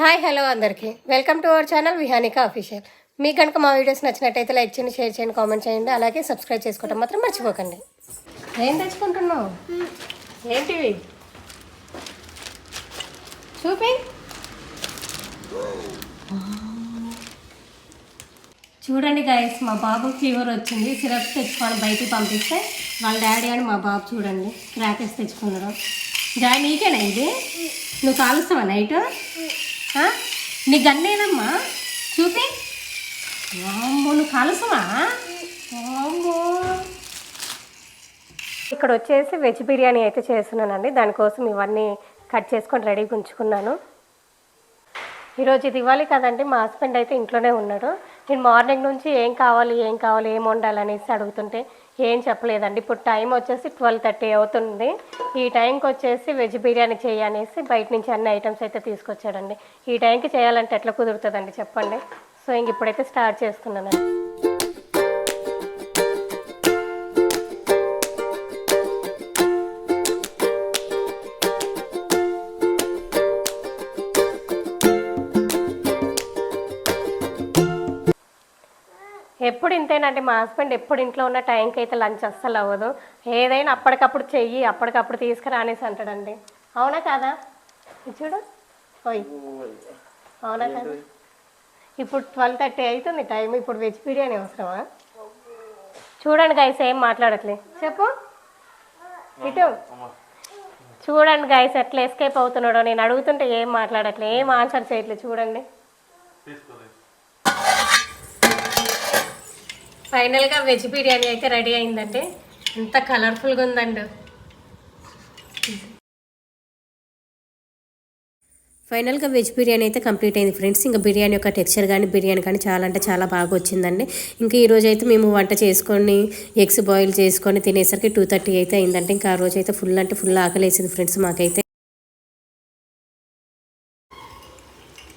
Hi hello అందరికీ. Welcome to our channel Vihanika official. మీకు కనుక మా వీడియోస్ నచ్చినట్టయితే లైక్ చేయండి షేర్ చేయండి కామెంట్ చేయండి అలాగే సబ్స్క్రైబ్ చేసుకోవటం మాత్రం మర్చిపోకండి. ఏం తెచ్చుకుంటున్నావు? ఏంటివి చూపి. చూడండి గాయస్ మా బాబు ఫీవర్ వచ్చింది. సిరప్ తెచ్చుకొని బయటికి పంపిస్తే వాళ్ళ డాడీ అని మా బాబు చూడండి క్రాకర్స్ తెచ్చుకున్నారు జాయిన్ నీకేనా ఇది? నువ్వు కాలుస్తావా నైట్ నీ గన్నేనమ్మా? చూపి. వామ్మో నువ్వు కాలుస్తావా? వామ్మో. ఇక్కడ వచ్చేసి వెజ్ బిర్యానీ అయితే చేస్తున్నానండి. దానికోసం ఇవన్నీ కట్ చేసుకొని రెడీగా ఉంచుకున్నాను ఈరోజు దివాళీ కదండి. మా హస్బెండ్ అయితే ఇంట్లోనే ఉన్నాడు. నేను మార్నింగ్ నుంచి ఏం కావాలి ఏం కావాలి ఏం వండాలనేసి అడుగుతుంటే ఏం చెప్పలేదండి. ఇప్పుడు టైం వచ్చేసి ట్వెల్వ్ థర్టీ అవుతుంది. ఈ టైంకి వచ్చేసి వెజ్ బిర్యానీ చేయనేసి బయట నుంచి అన్ని ఐటమ్స్ అయితే తీసుకొచ్చాడండి. ఈ టైంకి చేయాలంటే ఎట్లా కుదురుతుందండి చెప్పండి? సో ఇంక ఇప్పుడైతే స్టార్ట్ చేస్తున్నానండి. ఎప్పుడు ఇంతేనండి మా హస్బెండ్ ఎప్పుడు ఇంట్లో ఉన్న టైంకి అయితే లంచ్ అస్సలు అవ్వదు. ఏదైనా అప్పటికప్పుడు చెయ్యి అప్పటికప్పుడు తీసుకురా అనేసి అంటాడండి. అవునా కాదా? చూడు. ఓయ్. అవునా కాదా? ఇప్పుడు ట్వెల్వ్ థర్టీ అవుతుంది టైం ఇప్పుడు వెజ్ బిర్యానీ అవసరమా? చూడండి గైస్ ఏం మాట్లాడట్లే. చెప్పు. ఇటు. చూడండి గైస్ ఎట్లా ఎస్కేప్ అవుతున్నాడో. నేను అడుగుతుంటే ఏం మాట్లాడట్లే ఏం ఆన్సర్ చేయట్లేదు చూడండి. ఫైనల్గా వెజ్ బిర్యానీ అయితే రెడీ అయిందండి. ఎంత కలర్ఫుల్గా ఉందండి. ఫైనల్గా వెజ్ బిర్యానీ అయితే కంప్లీట్ అయింది ఫ్రెండ్స్. ఇంకా బిర్యానీ యొక్క టెక్స్చర్ కానీ బిర్యానీ కానీ చాలా అంటే చాలా బాగా వచ్చిందండి. ఇంకా ఈ రోజు అయితే మేము వంట చేసుకొని ఎగ్స్ బాయిల్ చేసుకొని తినేసరికి టూ థర్టీ అయితే అయిందంటే ఇంకా ఆ రోజు అయితే ఫుల్ అంటే ఫుల్ ఆకలేసింది ఫ్రెండ్స్ మాకైతే.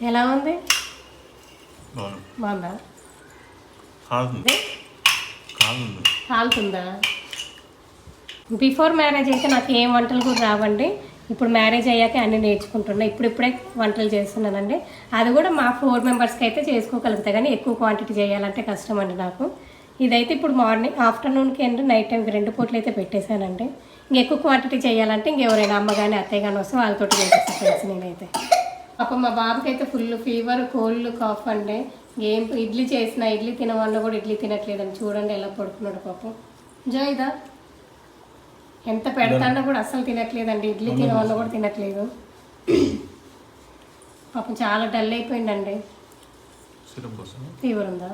ఎలా ఉంది? బాగుంది. ఆగుతుందా బిఫోర్ మ్యారేజ్ అయితే నాకు ఏం వంటలు కూడా రావండి. ఇప్పుడు మ్యారేజ్ అయ్యాక అన్ని నేర్చుకుంటున్నా. ఇప్పుడిప్పుడే వంటలు చేస్తున్నానండి. అది కూడా మా ఫోర్ మెంబర్స్కి అయితే చేసుకోగలుగుతా కానీ ఎక్కువ క్వాంటిటీ చేయాలంటే కష్టం అండి నాకు. ఇదైతే ఇప్పుడు మార్నింగ్ ఆఫ్టర్నూన్కి అండ్ నైట్ టైంకి రెండు పూటలు అయితే పెట్టేశానండి. ఇంక ఎక్కువ క్వాంటిటీ చేయాలంటే ఇంకెవరైనా అమ్మ కానీ అత్తయ్య కానీ వస్తే వాళ్ళతో చేసేస్తాను నేనైతే. అప్పుడు మా బాబుకి అయితే ఫుల్ ఫీవర్ కోల్డ్ కాఫ్ అండి. ఏం ఇడ్లీ చేసిన ఇడ్లీ తినమన్నా కూడా ఇడ్లీ తినట్లేదండి చూడండి ఎలా పడుకున్నాడు పాపం. జోయిదా ఎంత పెడతాన్నా కూడా అస్సలు తినట్లేదండి. ఇడ్లీ తినమన్నా కూడా తినట్లేదు. పాపం చాలా డల్ అయిపోయిందండి. ఉందా?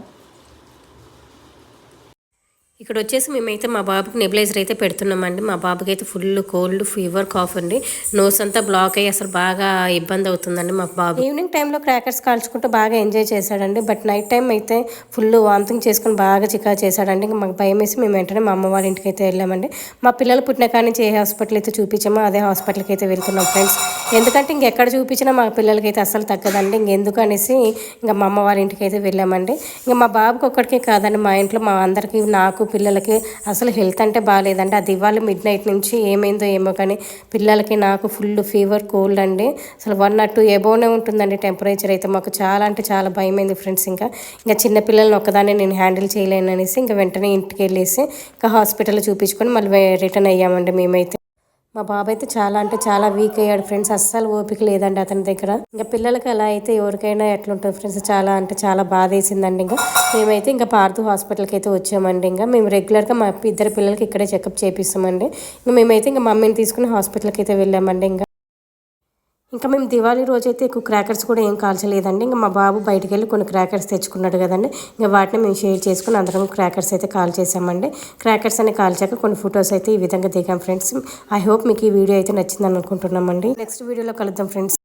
ఇక్కడ వచ్చేసి మేమైతే మా బాబుకి నెబిలైజర్ అయితే పెడుతున్నామండి. మా బాబుకి అయితే ఫుల్ కోల్డ్ ఫీవర్ కాఫ్ అండి. నోస్ అంతా బ్లాక్ అయ్యి అసలు బాగా ఇబ్బంది అవుతుందండి మా బాబు. ఈవినింగ్ టైంలో క్రాకర్స్ కాల్చుకుంటూ బాగా ఎంజాయ్ చేశాడండి. బట్ నైట్ టైం అయితే ఫుల్ వాంతింగ్ చేసుకుని బాగా చికా చేశాడండి. ఇంకా మాకు భయం వేసి మేము వెంటనే మా అమ్మ వాళ్ళ ఇంటికి అయితే వెళ్ళామండి. మా పిల్లలు పుట్టిన కాడి నుంచి ఏ హాస్పిటల్ అయితే చూపించామో అదే హాస్పిటల్కి అయితే వెళ్తున్నాం ఫ్రెండ్స్. ఎందుకంటే ఇంకెక్కడ చూపించినా మా పిల్లలకి అయితే అసలు తగ్గదండి ఇంకెందుకు అనేసి ఇంకా మా అమ్మ వాళ్ళ ఇంటికి అయితే వెళ్ళామండి. ఇంకా మా బాబుకి ఒక్కడికే కాదండి. మా ఇంట్లో మా అందరికీ నాకు పిల్లలకి అసలు హెల్త్ అంటే బాగాలేదండి. అది ఇవాళ మిడ్ నైట్ నుంచి ఏమైందో ఏమో కానీ పిల్లలకి నాకు ఫుల్ ఫీవర్ కోల్డ్ అండి. అసలు వన్ నాట్ టూ ఎబోనే ఉంటుందండి టెంపరేచర్ అయితే. మాకు చాలా అంటే చాలా భయమైంది ఫ్రెండ్స్ ఇంకా. ఇంకా చిన్న పిల్లల్ని ఒక్కదాన్ని నేను హ్యాండిల్ చేయలేను అనేసి ఇంకా వెంటనే ఇంటికి వెళ్ళేసి ఇంకా హాస్పిటల్లో చూపించుకొని మళ్ళీ రిటర్న్ అయ్యామండి మేమైతే. మా బాబు అయితే చాలా అంటే చాలా వీక్ అయ్యాడు ఫ్రెండ్స్ అస్సలు ఓపిక లేదండి అతని దగ్గర. ఇంకా పిల్లలకి అలా అయితే ఎవరికైనా ఎట్లుంటుంది ఫ్రెండ్స్ చాలా అంటే చాలా బాధ వేసిందండి ఇంకా. మేమైతే ఇంకా పార్థు హాస్పిటల్కి అయితే వచ్చామండి ఇంకా. మేము రెగ్యులర్గా మా ఇద్దరు పిల్లలకి ఇక్కడే చెకప్ చేపిస్తామండి. ఇంకా మేమైతే ఇంకా మమ్మీని తీసుకుని హాస్పిటల్కి అయితే వెళ్ళామండి ఇంకా. ఇంకా మేము దివాళీ రోజైతే ఎక్కువ క్రాకర్స్ కూడా ఏం కాల్చలేదండి. ఇంకా మా బాబు బయటికి వెళ్ళి కొన్ని క్రాకర్స్ తెచ్చుకున్నాడు కదండి. ఇంకా వాటిని మేము షేర్ చేసుకుని అందరం క్రాకర్స్ అయితే కాల్ చేసామండి క్రాకర్స్ అని కాల్చాక కొన్ని ఫొటోస్ అయితే ఈ విధంగా దిగాం ఫ్రెండ్స్. ఐ హోప్ మీకు ఈ వీడియో అయితే నచ్చిందని అనుకుంటున్నామండి. నెక్స్ట్ వీడియోలో కలుద్దాం ఫ్రెండ్స్.